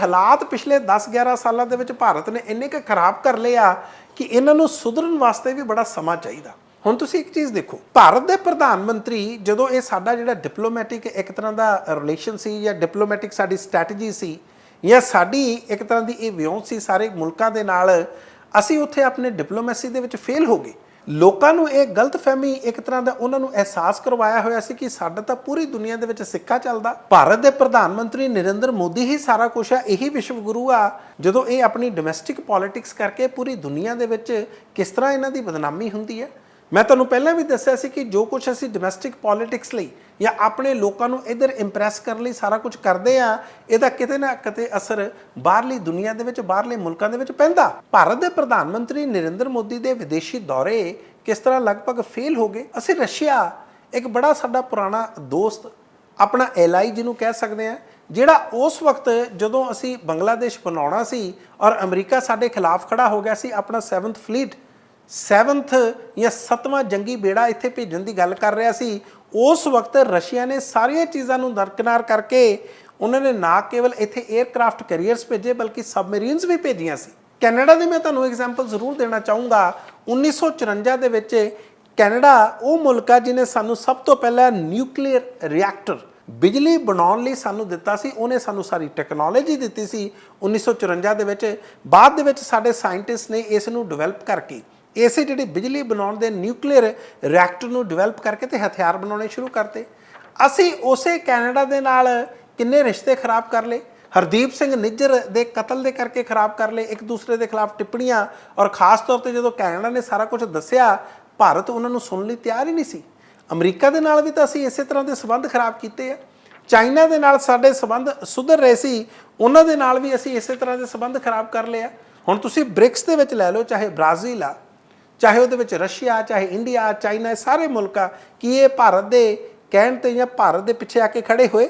ਹਾਲਾਤ ਪਿਛਲੇ 10-11 ਸਾਲਾਂ ਦੇ ਵਿੱਚ ਭਾਰਤ ਨੇ ਇੰਨੇ ਕੁ ਖਰਾਬ ਕਰ ਲਿਆ ਕਿ ਇਹਨਾਂ ਨੂੰ ਸੁਧਰਨ ਵਾਸਤੇ ਵੀ ਬੜਾ ਸਮਾਂ ਚਾਹੀਦਾ। ਹੁਣ ਤੁਸੀਂ ਇੱਕ ਚੀਜ਼ ਦੇਖੋ, ਭਾਰਤ ਦੇ ਪ੍ਰਧਾਨ ਮੰਤਰੀ ਜਦੋਂ ਇਹ ਸਾਡਾ ਜਿਹੜਾ ਡਿਪਲੋਮੈਟਿਕ ਇੱਕ ਤਰ੍ਹਾਂ ਦਾ ਰਿਲੇਸ਼ਨ ਸੀ ਜਾਂ ਡਿਪਲੋਮੈਟਿਕ ਸਾਡੀ ਸਟ੍ਰੈਟਜੀ ਸੀ ਜਾਂ ਸਾਡੀ ਇੱਕ ਤਰ੍ਹਾਂ ਦੀ ਇਹ ਵਿਉਂਤ ਸੀ ਸਾਰੇ ਮੁਲਕਾਂ ਦੇ ਨਾਲ, ਅਸੀਂ ਉੱਥੇ ਆਪਣੇ ਡਿਪਲੋਮੈਸੀ ਦੇ ਵਿੱਚ ਫੇਲ ਹੋ ਗਏ। ਲੋਕਾਂ ਨੂੰ ਇਹ ਗਲਤਫਹਿਮੀ ਇੱਕ ਤਰ੍ਹਾਂ ਦਾ ਉਹਨਾਂ ਨੂੰ ਅਹਿਸਾਸ ਕਰਵਾਇਆ ਹੋਇਆ ਸੀ ਕਿ ਸਾਡਾ ਤਾਂ ਪੂਰੀ ਦੁਨੀਆ ਦੇ ਵਿੱਚ ਸਿੱਕਾ ਚੱਲਦਾ। ਭਾਰਤ ਦੇ ਪ੍ਰਧਾਨ ਮੰਤਰੀ ਨਰਿੰਦਰ ਮੋਦੀ ਹੀ ਸਾਰਾ ਕੁਝ ਆ, ਇਹੀ ਵਿਸ਼ਵ ਗੁਰੂ ਆ। ਜਦੋਂ ਇਹ ਆਪਣੀ ਡੋਮੈਸਟਿਕ ਪੋਲਿਟਿਕਸ ਕਰਕੇ ਪੂਰੀ ਦੁਨੀਆ ਦੇ ਵਿੱਚ ਕਿਸ ਤਰ੍ਹਾਂ ਇਹਨਾਂ ਦੀ ਬਦਨਾਮੀ ਹੁੰਦੀ ਹੈ? ਮੈਂ ਤੁਹਾਨੂੰ ਪਹਿਲਾਂ ਵੀ ਦੱਸਿਆ ਸੀ ਕਿ ਜੋ ਕੁਝ ਅਸੀਂ ਡੋਮੈਸਟਿਕ ਪੋਲਿਟਿਕਸ ਲਈ ਜਾਂ ਆਪਣੇ ਲੋਕਾਂ ਨੂੰ ਇਧਰ ਇੰਪ੍ਰੈਸ ਕਰਨ ਲਈ ਸਾਰਾ ਕੁਝ ਕਰਦੇ ਆ, ਇਹਦਾ ਕਿਤੇ ਨਾ ਕਿਤੇ ਅਸਰ ਬਾਹਰਲੀ ਦੁਨੀਆ ਦੇ ਵਿੱਚ, ਬਾਹਰਲੇ ਮੁਲਕਾਂ ਦੇ ਵਿੱਚ ਪੈਂਦਾ। ਭਾਰਤ ਦੇ ਪ੍ਰਧਾਨ ਮੰਤਰੀ ਨਰਿੰਦਰ ਮੋਦੀ ਦੇ ਵਿਦੇਸ਼ੀ ਦੌਰੇ ਕਿਸ ਤਰ੍ਹਾਂ ਲਗਭਗ ਫੇਲ ਹੋ ਗਏ? ਅਸੀਂ ਰਸ਼ੀਆ, ਇੱਕ ਬੜਾ ਸਾਡਾ ਪੁਰਾਣਾ ਦੋਸਤ, ਆਪਣਾ ਐਲਾਈ ਜਿਹਨੂੰ ਕਹਿ ਸਕਦੇ ਆ, ਜਿਹੜਾ ਉਸ ਵਕਤ ਜਦੋਂ ਅਸੀਂ ਬੰਗਲਾਦੇਸ਼ ਬਣਾਉਣਾ ਸੀ ਔਰ ਅਮਰੀਕਾ ਸਾਡੇ ਖਿਲਾਫ ਖੜਾ ਹੋ ਗਿਆ ਸੀ, ਆਪਣਾ 7th ਫਲੀਟ 7th ਜਾਂ 7ਵਾਂ ਜੰਗੀ ਬੇੜਾ ਇੱਥੇ ਭੇਜਣ ਦੀ ਗੱਲ ਕਰ ਰਿਹਾ ਸੀ। ਉਸ ਵਕਤ ਰਸ਼ੀਆ ਨੇ ਸਾਰੀਆਂ ਚੀਜ਼ਾਂ ਨੂੰ ਦਰਕਨਾਰ ਕਰਕੇ ਉਹਨਾਂ ਨੇ ਨਾ ਕੇਵਲ ਇੱਥੇ 에ਅਰਕ੍ਰਾਫਟ ਕੈਰੀਅਰਸ ਭੇਜੇ, ਬਲਕਿ ਸਬਮਰੀਨਸ ਵੀ ਭੇਜੀਆਂ ਸੀ। ਕੈਨੇਡਾ ਦੀ ਮੈਂ ਤੁਹਾਨੂੰ ਐਗਜ਼ਾਮਪਲ ਜ਼ਰੂਰ ਦੇਣਾ ਚਾਹੂੰਗਾ। 1954 ਦੇ ਵਿੱਚ ਕੈਨੇਡਾ, ਉਹ ਮੁਲਕ ਆ ਜਿਹਨੇ ਸਾਨੂੰ ਸਭ ਤੋਂ ਪਹਿਲਾਂ ਨਿਊਕਲੀਅਰ ਰਿਐਕਟਰ ਬਿਜਲੀ ਬਣਾਉਣ ਲਈ ਸਾਨੂੰ ਦਿੱਤਾ ਸੀ। ਉਹਨੇ ਸਾਨੂੰ ਸਾਰੀ ਟੈਕਨੋਲੋਜੀ ਦਿੱਤੀ ਸੀ। 1954 ਦੇ ਵਿੱਚ, ਬਾਅਦ ਦੇ ਵਿੱਚ ਸਾਡੇ ਸਾਇੰਟਿਸਟ ਨੇ ਇਸ ਨੂੰ ਡਿਵੈਲਪ ਕਰਕੇ ਇਸੇ ਜਿਹੜੀ ਬਿਜਲੀ ਬਣਾਉਣ ਦੇ ਨਿਊਕਲੀਅਰ ਰਿਐਕਟਰ ਨੂੰ ਡਿਵੈਲਪ ਕਰਕੇ ਤੇ ਹਥਿਆਰ ਬਣਾਉਣੇ ਸ਼ੁਰੂ ਕਰਤੇ। ਅਸੀਂ ਉਸੇ ਕੈਨੇਡਾ ਦੇ ਨਾਲ ਕਿੰਨੇ ਰਿਸ਼ਤੇ ਖਰਾਬ ਕਰ ਲਏ? ਹਰਦੀਪ ਸਿੰਘ ਨਿੱਜਰ ਦੇ ਕਤਲ ਦੇ ਕਰਕੇ ਖਰਾਬ ਕਰ ਲਏ, ਇੱਕ ਦੂਸਰੇ ਦੇ ਖਿਲਾਫ ਟਿੱਪਣੀਆਂ, ਔਰ ਖਾਸ ਤੌਰ ਤੇ ਜਦੋਂ ਕੈਨੇਡਾ ਨੇ ਸਾਰਾ ਕੁਝ ਦੱਸਿਆ, ਭਾਰਤ ਉਹਨਾਂ ਨੂੰ ਸੁਣਨ ਲਈ ਤਿਆਰ ਹੀ ਨਹੀਂ ਸੀ। ਅਮਰੀਕਾ ਦੇ ਨਾਲ ਵੀ ਤਾਂ ਅਸੀਂ ਇਸੇ ਤਰ੍ਹਾਂ ਦੇ ਸਬੰਧ ਖਰਾਬ ਕੀਤੇ ਆ। ਚਾਈਨਾ ਦੇ ਨਾਲ ਸਾਡੇ ਸਬੰਧ ਸੁਧਰ ਰਹੇ ਸੀ, ਉਹਨਾਂ ਦੇ ਨਾਲ ਵੀ ਅਸੀਂ ਇਸੇ ਤਰ੍ਹਾਂ ਦੇ ਸਬੰਧ ਖਰਾਬ ਕਰ ਲਏ ਆ। ਹੁਣ ਤੁਸੀਂ ਬ੍ਰਿਕਸ ਦੇ ਵਿੱਚ ਲੈ ਲਓ, ਚਾਹੇ ਬ੍ਰਾਜ਼ੀਲ ਆ ਚਾਹੇ ਉਹਦੇ ਵਿੱਚ ਰਸ਼ੀਆ, ਚਾਹੇ ਇੰਡੀਆ, ਚਾਈਨਾ, ਇਹ ਸਾਰੇ ਮੁਲਕ ਆ ਕੀ ਇਹ ਭਾਰਤ ਦੇ ਕਹਿਣ ਤੇ ਜਾਂ ਭਾਰਤ ਦੇ ਪਿੱਛੇ ਆ ਕੇ ਖੜੇ ਹੋਏ?